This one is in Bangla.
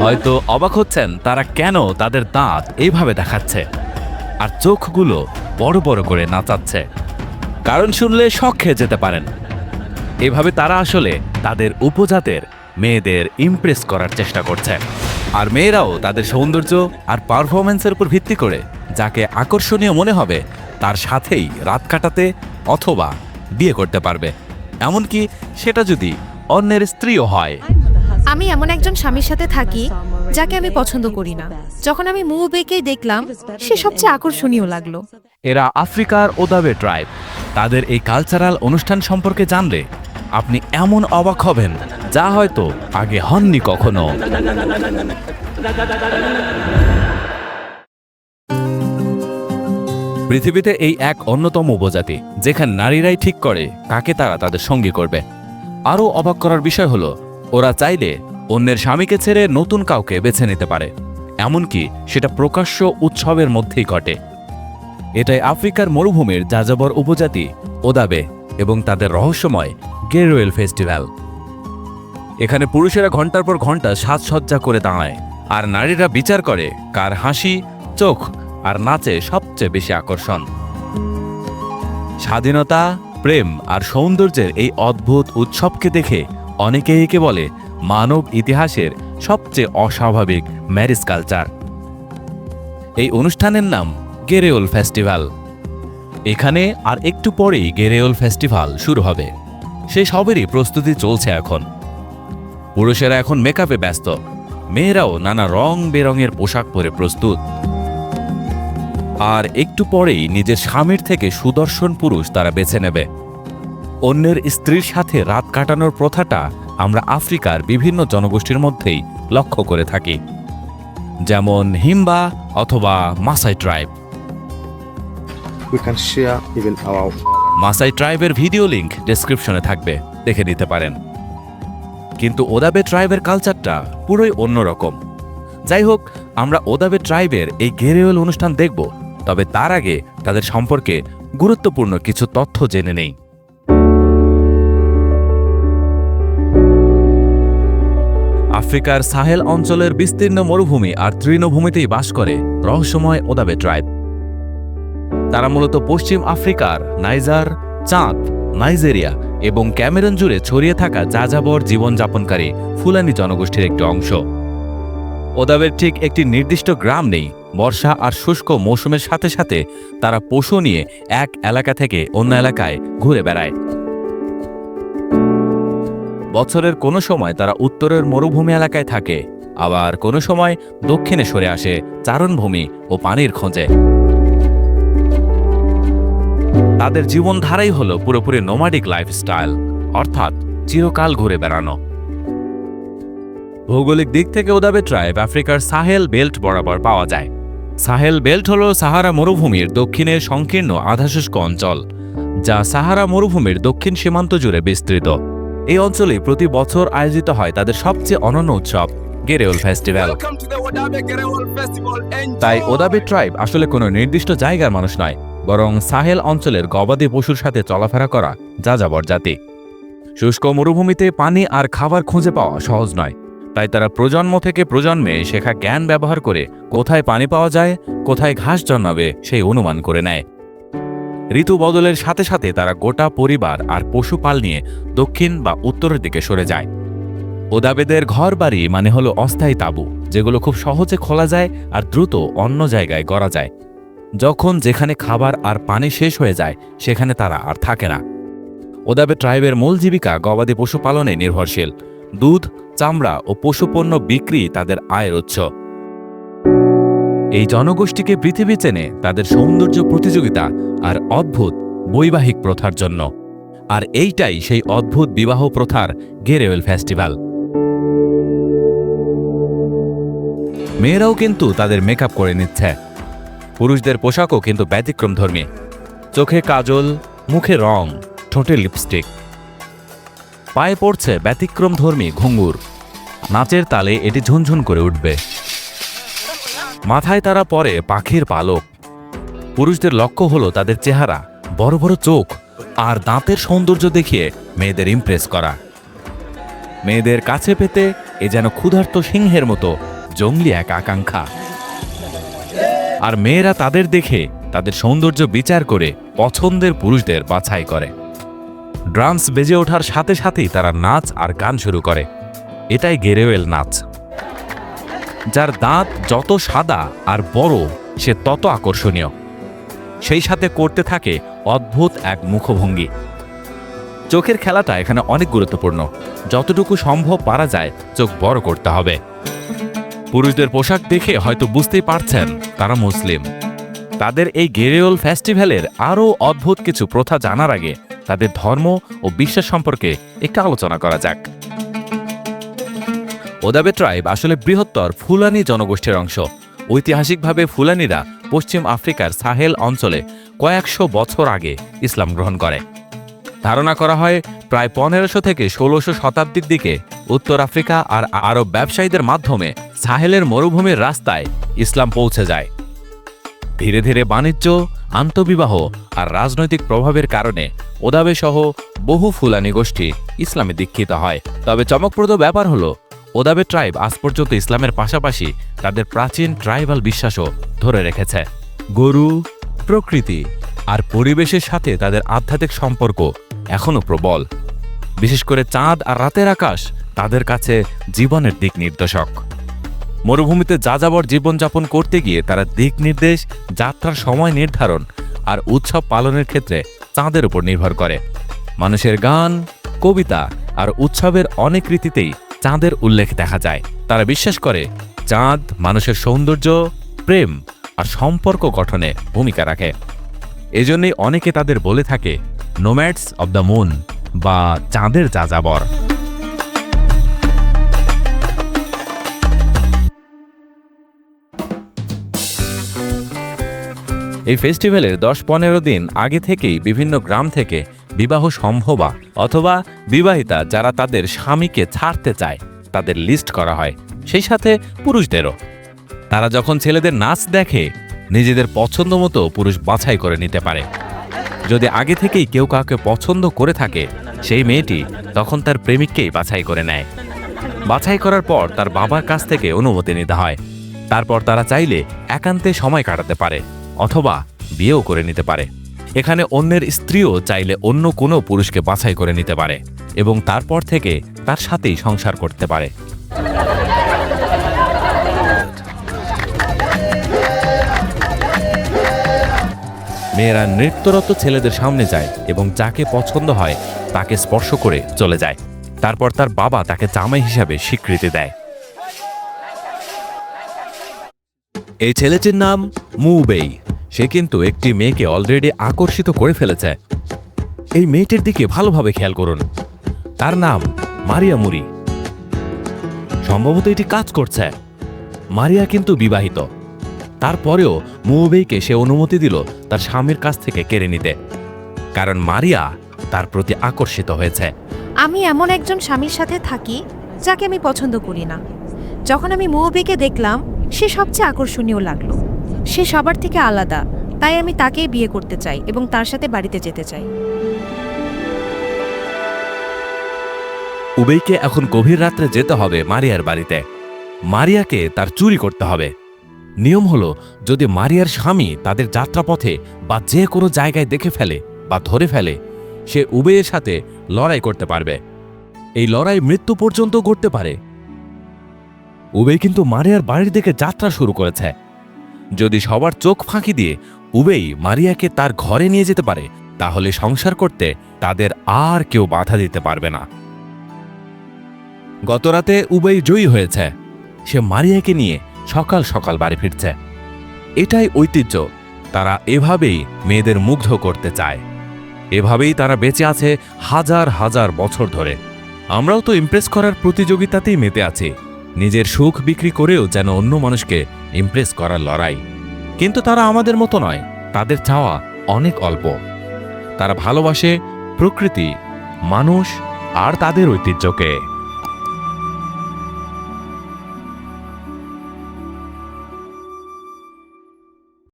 হয়তো অবাক হচ্ছেন তারা কেন তাদের দাঁত এইভাবে দেখাচ্ছে। আর চোখগুলো বড় বড় করে নাচাচ্ছে। কারণ শুনলে শখ খেয়ে যেতে পারেন। এভাবে তারা আসলে তাদের উপজাতের মেয়েদের ইমপ্রেস করার চেষ্টা করছে। আর মেয়েরাও তাদের সৌন্দর্য আর পারফরমেন্সের উপর ভিত্তি করে যাকে আকর্ষণীয় মনে হবে, তার সাথেই রাত কাটাতে অথবা বিয়ে করতে পারবে। এমনকি সেটা যদি অন্যের স্ত্রীও হয়। আমি এমন একজন স্বামীর সাথে থাকি যাকে আমি পছন্দ করি না। যখন আমি মুভিকেই দেখলাম সে সবচেয়ে আকর্ষণীয় লাগল। এরা আফ্রিকার ওদাবে ট্রাইব। তাদের এই কালচারাল অনুষ্ঠান সম্পর্কে জানলে আপনি এমন অবাক হবেন যা হয়তো আগে হননি কখনো। পৃথিবীতে এই এক অন্যতম উপজাতি, যেখানে নারীরাই ঠিক করে কাকে তারা তাদের সঙ্গী করবে। আরও অবাক করার বিষয় হলো, ওরা চাইলে অন্যের স্বামীকে ছেড়ে নতুন কাউকে বেছে নিতে পারে। এমনকি সেটা প্রকাশ্য উৎসবের মধ্যেই ঘটে। এটাই আফ্রিকার মরুভূমির যাযাবর উপজাতি ওদাবে এবং তাদের রহস্যময় গেরোয়েল ফেস্টিভ্যাল। এখানে পুরুষেরা ঘণ্টার পর ঘণ্টা সাজসজ্জা করে দাঁড়ায়, আর নারীরা বিচার করে কার হাসি, চোখ আর নাচে সবচেয়ে বেশি আকর্ষণ। স্বাধীনতা, প্রেম আর সৌন্দর্যের এই অদ্ভুত উৎসবকে দেখে অনেকেই একে বলে মানব ইতিহাসের সবচেয়ে অস্বাভাবিক ম্যারিজ কালচার। এই অনুষ্ঠানের নাম গেরেওল ফেস্টিভ্যাল। এখানে আর একটু পরেই গেরেওল ফেস্টিভ্যাল শুরু হবে। সে সবেরই প্রস্তুতি চলছে এখন। পুরুষেরা এখন মেকআপে ব্যস্ত। মেয়েরাও নানা রং বেরঙের পোশাক পরে প্রস্তুত। আর একটু পরেই নিজের স্বামীর থেকে সুদর্শন পুরুষ তারা বেছে নেবে। অন্যের স্ত্রীর সাথে রাত কাটানোর প্রথাটা আমরা আফ্রিকার বিভিন্ন জনগোষ্ঠীর মধ্যেই লক্ষ্য করে থাকি। যেমন হিম্বা অথবা মাসাই ট্রাইব। মাসাই ট্রাইবের ভিডিও লিংক ডেসক্রিপশনে থাকবে দেখে নিতে পারেন। কিন্তু ওদাবে ট্রাইবের কালচারটা পুরোই অন্যরকম। যাই হোক আমরা ওদাবে ট্রাইবের এই গেরেওয়েল অনুষ্ঠান দেখব তবে তার আগে তাদের সম্পর্কে গুরুত্বপূর্ণ কিছু তথ্য জেনে নেই। আফ্রিকার সাহেল অঞ্চলের বিস্তীর্ণ মরুভূমি আর তৃণভূমিতেই বাস করে রহস্যময় ওদাবে ট্রাইব। তারা মূলত পশ্চিম আফ্রিকার নাইজার, চাঁদ, নাইজেরিয়া এবং ক্যামেরন জুড়ে ছড়িয়ে থাকা যাযাবর জীবনযাপনকারী ফুলানি জনগোষ্ঠীর একটি অংশ। ওদাবের ঠিক একটি নির্দিষ্ট গ্রাম নেই বর্ষা আর শুষ্ক মৌসুমের সাথে সাথে তারা পশু নিয়ে এক এলাকা থেকে অন্য এলাকায় ঘুরে বেড়ায়। বছরের কোনো সময় তারা উত্তরের মরুভূমি এলাকায় থাকে, আবার কোনো সময় দক্ষিণে সরে আসে চারণভূমি ও পানির খোঁজে। তাদের জীবনধারাই হল পুরোপুরি নোমাডিক লাইফস্টাইল অর্থাৎ চিরকাল ঘুরে বেড়ানো। ভৌগোলিক দিক থেকে ওদাবে ট্রাইব আফ্রিকার সাহেল বেল্ট বরাবর পাওয়া যায়। সাহেল বেল্ট হল সাহারা মরুভূমির দক্ষিণের সংকীর্ণ আধাশুষ্ক অঞ্চল যা সাহারা মরুভূমির দক্ষিণ সীমান্ত জুড়ে বিস্তৃত। এই অঞ্চলে প্রতি বছর আয়োজিত হয় তাদের সবচেয়ে অনন্য উৎসব গেরেওল ফেস্টিভ্যাল. তাই ওদাবে ট্রাইব আসলে কোনো নির্দিষ্ট জায়গার মানুষ নয় বরং সাহেল অঞ্চলের গবাদি পশুর সাথে চলাফেরা করা যাযাবর জাতি। শুষ্ক মরুভূমিতে পানি আর খাবার খুঁজে পাওয়া সহজ নয়। তাই তারা প্রজন্ম থেকে প্রজন্মে শেখা জ্ঞান ব্যবহার করে কোথায় পানি পাওয়া যায়, কোথায় ঘাস জন্মাবে সেই অনুমান করে নেয়। ঋতু বদলের সাথে সাথে তারা গোটা পরিবার আর পশুপাল নিয়ে দক্ষিণ বা উত্তরের দিকে সরে যায়। ওদাবেদের ঘর বাড়ি মানে হলো অস্থায়ী তাঁবু, যেগুলো খুব সহজে খোলা যায় আর দ্রুত অন্য জায়গায় গড়া যায়। যখন যেখানে খাবার আর পানি শেষ হয়ে যায়, সেখানে তারা আর থাকে না। ওদাবে ট্রাইবের মূল জীবিকা গবাদি পশুপালনে নির্ভরশীল। দুধ চামড়া ও পশুপণ্য বিক্রি তাদের আয়ের উৎস। এই জনগোষ্ঠীকে পৃথিবী চেনে তাদের সৌন্দর্য প্রতিযোগিতা আর অদ্ভুত বৈবাহিক প্রথার জন্য। আর এইটাই সেই অদ্ভুত বিবাহ প্রথার গেরেওয়েল ফেস্টিভ্যাল। মেয়েরাও কিন্তু তাদের মেকআপ করে নিচ্ছে। পুরুষদের পোশাকও কিন্তু ব্যতিক্রমধর্মী। চোখে কাজল, মুখে রং, ঠোঁটে লিপস্টিক। পায়ে পড়ছে ব্যতিক্রমধর্মী ঘুঙ্গুর নাচের তালে এটি ঝুনঝুন করে উঠবে। মাথায় তারা পরে পাখির পালক। পুরুষদের লক্ষ্য হলো তাদের চেহারা, বড় বড় চোখ আর দাঁতের সৌন্দর্য দেখিয়ে মেয়েদের ইমপ্রেস করা। মেয়েদের কাছে পেতে এ যেন ক্ষুধার্ত সিংহের মতো জঙ্গলি এক আকাঙ্ক্ষা। আর মেয়েরা তাদের দেখে তাদের সৌন্দর্য বিচার করে পছন্দের পুরুষদের বাছাই করে। ড্রামস বেজে ওঠার সাথে সাথেই তারা নাচ আর গান শুরু করে। এটাই গেরেওয়েল নাচ। যার দাঁত যত সাদা আর বড়, সে তত আকর্ষণীয়। সেই সাথে করতে থাকে অদ্ভুত এক মুখভঙ্গি। চোখের খেলাটা এখানে অনেক গুরুত্বপূর্ণ। যতটুকু সম্ভব পারা যায়, চোখ বড় করতে হবে। পুরুষদের পোশাক দেখে হয়তো বুঝতেই পারছেন তারা মুসলিম। তাদের এই গেরিওল ফেস্টিভ্যালের আরও অদ্ভুত কিছু প্রথা জানার আগে তাদের ধর্ম ও বিশ্বাস সম্পর্কে একটু আলোচনা করা যাক। ওদাবে ট্রাইব আসলে বৃহত্তর ফুলানি জনগোষ্ঠীর অংশ। ঐতিহাসিকভাবে ফুলানিরা পশ্চিম আফ্রিকার সাহেল অঞ্চলে কয়েকশো বছর আগে ইসলাম গ্রহণ করে। ধারণা করা হয় প্রায় পনেরোশো থেকে ষোলোশো শতাব্দীর দিকে উত্তর আফ্রিকা আর আরব ব্যবসায়ীদের মাধ্যমে সাহেলের মরুভূমির রাস্তায় ইসলাম পৌঁছে যায়। ধীরে ধীরে বাণিজ্য, আন্তবিবাহ আর রাজনৈতিক প্রভাবের কারণে ওদাবে সহ বহু ফুলানি গোষ্ঠী ইসলামে দীক্ষিত হয়। তবে চমকপ্রদ ব্যাপার হলো, ওদাবে ট্রাইব আজ পর্যন্ত ইসলামের পাশাপাশি তাদের প্রাচীন ট্রাইবাল বিশ্বাসও ধরে রেখেছে। গরু, প্রকৃতি আর পরিবেশের সাথে তাদের আধ্যাত্মিক সম্পর্ক এখনও প্রবল। বিশেষ করে চাঁদ আর রাতের আকাশ তাদের কাছে জীবনের দিক নির্দেশক। মরুভূমিতে যাযাবর জীবনযাপন করতে গিয়ে তারা দিক নির্দেশ যাত্রার সময় নির্ধারণ আর উৎসব পালনের ক্ষেত্রে চাঁদের উপর নির্ভর করে। মানুষের গান, কবিতা আর উৎসবের অনেক রীতিতেই চাঁদের উল্লেখ দেখা যায়। তারা বিশ্বাস করে, চাঁদ মানুষের সৌন্দর্য, প্রেম আর সম্পর্ক গঠনে ভূমিকা রাখে। এজন্যই অনেকে তাদের বলে থাকে নোম্যাডস অব দ্য মুন বা চাঁদের যাযাবর এই ফেস্টিভ্যালের দশ পনেরো দিন আগে থেকেই বিভিন্ন গ্রাম থেকে বিবাহ সম্ভবা অথবা বিবাহিতা যারা তাদের স্বামীকে ছাড়তে চায়, তাদের লিস্ট করা হয়। সেই সাথে পুরুষদেরও। তারা যখন ছেলেদের নাচ দেখে, নিজেদের পছন্দ মতো পুরুষ বাছাই করে নিতে পারে। যদি আগে থেকেই কেউ কাউকে পছন্দ করে থাকে, সেই মেয়েটি তখন তার প্রেমিককেই বাছাই করে নেয়। বাছাই করার পর তার বাবার কাছ থেকে অনুমতি নিতে হয়। তারপর তারা চাইলে একান্তে সময় কাটাতে পারে। অথবা বিয়েও করে নিতে পারে। এখানে অন্যের স্ত্রীও চাইলে অন্য কোনো পুরুষকে বাছাই করে নিতে পারে এবং তারপর থেকে তার সাথেই সংসার করতে পারে। মেয়েরা নৃত্যরত ছেলেদের সামনে যায় এবং যাকে পছন্দ হয় তাকে স্পর্শ করে চলে যায়। তারপর তার বাবা তাকে জামাই হিসাবে স্বীকৃতি দেয়। এই ছেলেটির নাম মুবেই। সে কিন্তু একটি মেয়েকে অলরেডি আকর্ষিত করে ফেলেছে। এই মেয়েটির দিকে ভালোভাবে খেয়াল করুন। তার নাম মারিয়া মুরি সম্ভবত এটি কাজ করছে। মারিয়া কিন্তু বিবাহিত। তারপরেও মুবেইকে সে অনুমতি দিল তার স্বামীর কাছ থেকে কেড়ে নিতে। কারণ মারিয়া তার প্রতি আকর্ষিত হয়েছে। আমি এমন একজন স্বামীর সাথে থাকি যাকে আমি পছন্দ করি না। যখন আমি মুভিকে দেখলাম, সে সবচেয়ে আকর্ষণীয় লাগল। সে সবার থেকে আলাদা, তাই আমি তাকেই বিয়ে করতে চাই এবং তার সাথে বাড়িতে যেতে চাই। উবেইকে এখন গভীর রাত্রে যেতে হবে মারিয়ার বাড়িতে। মারিয়াকে তার চুরি করতে হবে। নিয়ম হলো, যদি মারিয়ার স্বামী তাদের যাত্রাপথে বা যে কোনো জায়গায় দেখে ফেলে বা ধরে ফেলে, সে উবেয়ের সাথে লড়াই করতে পারবে। এই লড়াই মৃত্যু পর্যন্ত করতে পারে। উবেই কিন্তু মারিয়ার বাড়ির দিকে যাত্রা শুরু করেছে। যদি সবার চোখ ফাঁকি দিয়ে উবেই মারিয়াকে তার ঘরে নিয়ে যেতে পারে, তাহলে সংসার করতে তাদের আর কেউ বাধা দিতে পারবে না। গতরাতে উবেই জয়ী হয়েছে। সে মারিয়াকে নিয়ে সকাল সকাল বাড়ি ফিরছে। এটাই ঐতিহ্য। তারা এভাবেই মেয়েদের মুগ্ধ করতে চায়। এভাবেই তারা বেঁচে আছে হাজার হাজার বছর ধরে। আমরাও তো ইমপ্রেস করার প্রতিযোগিতাতেই মেতে আছি। নিজের সুখ বিক্রি করেও যেন অন্য মানুষকে ইমপ্রেস করার লড়াই। কিন্তু তারা আমাদের মতো নয়, তাদের চাওয়া অনেক অল্প। তারা ভালোবাসে প্রকৃতি, মানুষ আর তাদের ঐতিহ্যকে।